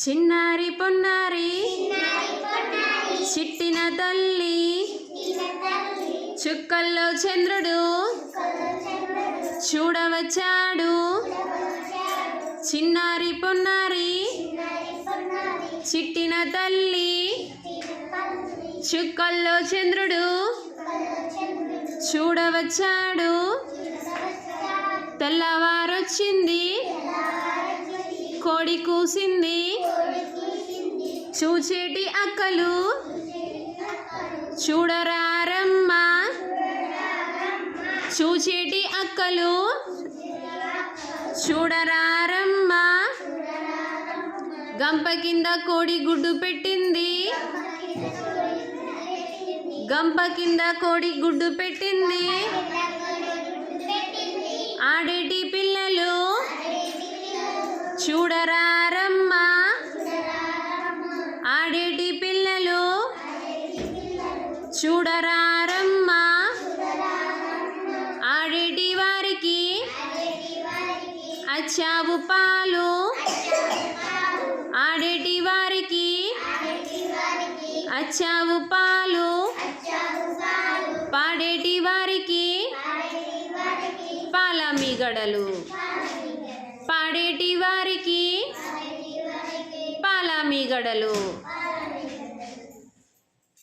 చిన్నారి పొన్నారి చిట్టిన తల్లి చుక్కల్లో చంద్రుడు చూడవచ్చాడు చిన్నారి పొన్నారి చిట్టిన తల్లి చుక్కల్లో చంద్రుడు చూడవచ్చాడు తెల్లవారొచ్చింది కోడి కూసింది. చూచేటి అక్కలు. చూడరారమ్మా. చూచేటి అక్కలు. చూడరారమ్మా. గంప కింద కోడి గుడ్డు పెట్టింది. గంప కింద కోడి గుడ్డు పెట్టింది. చూడరారమ్మా. ఆడేటి పిల్లలు చూడరారమ్మా. ఆడేటి వారికి అచ్చావు పాలు. ఆడేటి వారికి అచ్చావు పాలు. పాడేటి వారికి పాల మిగడలు పాడేటి వారికి పాల మిగడలు